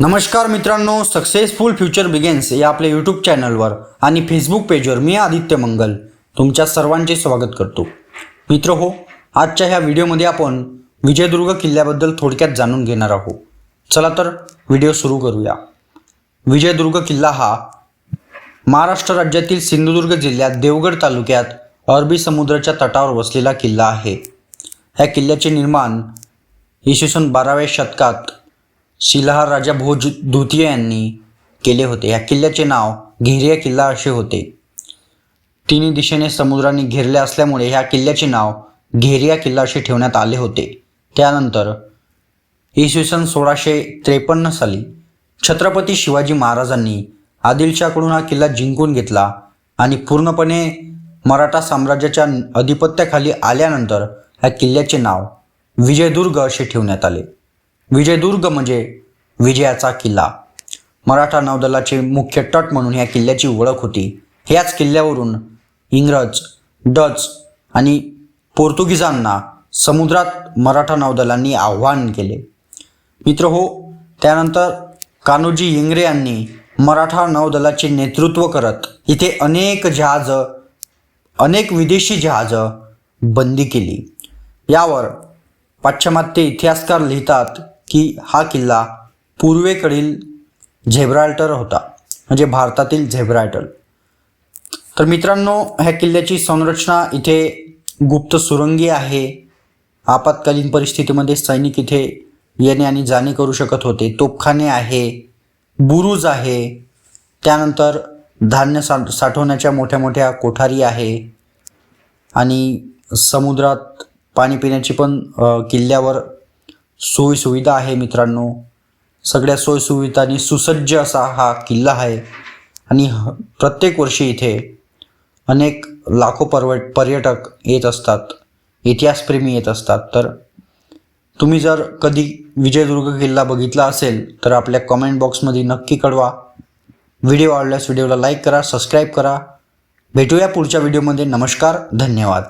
नमस्कार मित्रांनो successful future begins या आपल्या यूट्यूब चॅनलवर आणि फेसबुक पेजवर मी आदित्य मंगल तुमच्या सर्वांचे स्वागत करतो. मित्र हो आजच्या ह्या व्हिडिओमध्ये आपण विजयदुर्ग किल्ल्याबद्दल थोडक्यात जाणून घेणार आहोत. चला तर व्हिडिओ सुरू करूया. विजयदुर्ग किल्ला हा महाराष्ट्र राज्यातील सिंधुदुर्ग जिल्ह्यात देवगड तालुक्यात अरबी समुद्राच्या तटावर वसलेला किल्ला आहे. ह्या किल्ल्याचे निर्माण इसवी सन बाराव्या शतकात शिलाहार राजा भोज द्वितीय यांनी केले होते. या किल्ल्याचे नाव घेरिया किल्ला असे होते. तिन्ही दिशेने समुद्राने घेरले असल्यामुळे ह्या किल्ल्याचे नाव घेरिया किल्ला असे ठेवण्यात आले होते. त्यानंतर इसवी सन सोळाशे त्रेपन्न साली छत्रपती शिवाजी महाराजांनी आदिलशाकडून हा किल्ला जिंकून घेतला आणि पूर्णपणे मराठा साम्राज्याच्या अधिपत्याखाली आल्यानंतर ह्या किल्ल्याचे नाव विजयदुर्ग असे ठेवण्यात आले. विजयदुर्ग म्हणजे विजयाचा किल्ला. मराठा नौदलाचे मुख्य तट म्हणून ह्या किल्ल्याची ओळख होती. ह्याच किल्ल्यावरून इंग्रज डच आणि पोर्तुगीजांना समुद्रात मराठा नौदलांनी आव्हान केले. मित्र हो त्यानंतर कान्होजी इंगरे यांनी मराठा नौदलाचे नेतृत्व करत इथे अनेक जहाजं अनेक विदेशी जहाजं बंदी केली. यावर पाश्चिमात्य इतिहासकार लिहितात की हा किल्ला पूर्वेकडील झेब्राल्टर होता म्हणजे भारतातील झेब्राल्टर. तर मित्रांनो ह्या किल्ल्याची संरचना इथे गुप्त सुरंगी आहे. आपत्कालीन परिस्थितीमध्ये सैनिक इथे येणे आणि जाणे करू शकत होते. तोपखाने आहे बुरुज आहे त्यानंतर धान्य सा साठवण्याच्या मोठ्या मोठ्या कोठारी आहे आणि समुद्रात पाणी पिण्याची पण किल्ल्यावर सोयीसुविधा आहे मित्रांनो. सगळ्या सोयीसुविधांनी सुसज्ज असा हा किल्ला आहे. आणि ह- प्रत्येक वर्षी इथे अनेक लाखो पर्व पर्यटक येत असतात. इतिहासप्रेमी येत असतात. तर तुम्ही जर कधी विजयदुर्ग किल्ला बघितला असेल तर आपल्या कमेंट बॉक्समध्ये नक्की कळवा. व्हिडिओ आवडल्यास व्हिडिओला लाईक करा सबस्क्राईब करा. भेटूया पुढच्या व्हिडिओमध्ये नमस्कार धन्यवाद.